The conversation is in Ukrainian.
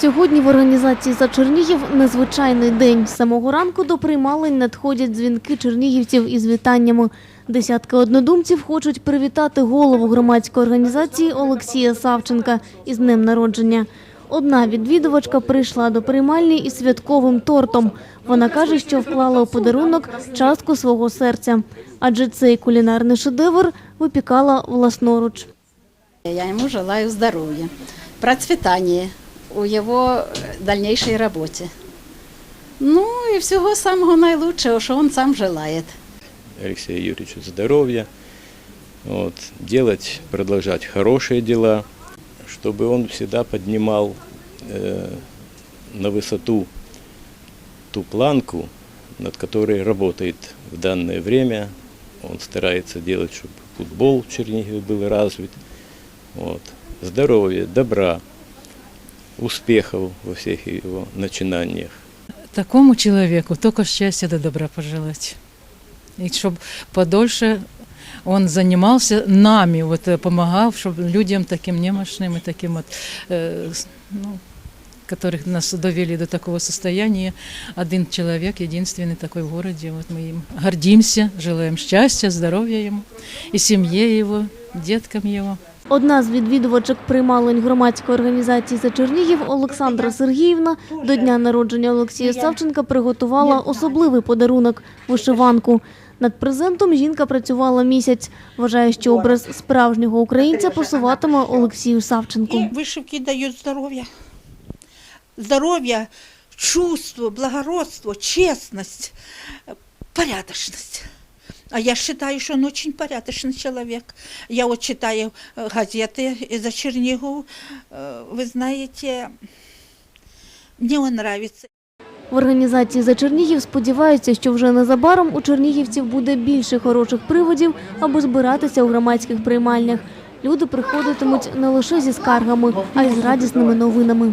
Сьогодні в організації за Чернігів незвичайний день. З самого ранку до приймалень надходять дзвінки чернігівців із вітаннями. Десятки однодумців хочуть привітати голову громадської організації Олексія Савченка із днем народження. Одна відвідувачка прийшла до приймальні із святковим тортом. Вона каже, що вклала у подарунок частку свого серця, адже цей кулінарний шедевр випікала власноруч. Я ему желаю здоровья, процветания у его дальнейшей работе. Ну и всего самого наилучшего, что он сам желает. Алексею Юрьевичу здоровья, вот, делать, продолжать хорошие дела, чтобы он всегда поднимал э, на высоту ту планку, над которой работает в данное время. Он старается делать, чтобы футбол в Чернигове был развит. Вот. Здоровья, добра, успехов во всех его начинаниях. Такому человеку только счастья да добра пожелать. И чтобы подольше он занимался нами, вот э, помогал, чтобы людям таким немощным и таким вот, э, с- ну, которых нас довели до такого состояния. Один человек, единственный такой в городе. Вот мы им гордимся, желаем счастья, здоровья ему и семье его, деткам его. Одна з відвідувачок приймалень громадської організації за Чернігів Олександра Сергіївна до дня народження Олексія Савченка приготувала особливий подарунок вишиванку. Над презентом жінка працювала місяць. Вважає, що образ справжнього українця посуватиме Олексію Савченку. И вышивки дают здоровье. Здоровье, чувство, благородство, честность, э, порядочность. А я считаю, что он очень порядочный человек. Я вот читаю э, газеты из-за Чернигов. Э, Вы знаете, мне он нравится. В організації за Чернігів сподіваються, що вже незабаром у чернігівців буде більше хороших приводів, аби збиратися у громадських приймальнях. Люди приходитимуть не лише зі скаргами, а й з радісними новинами.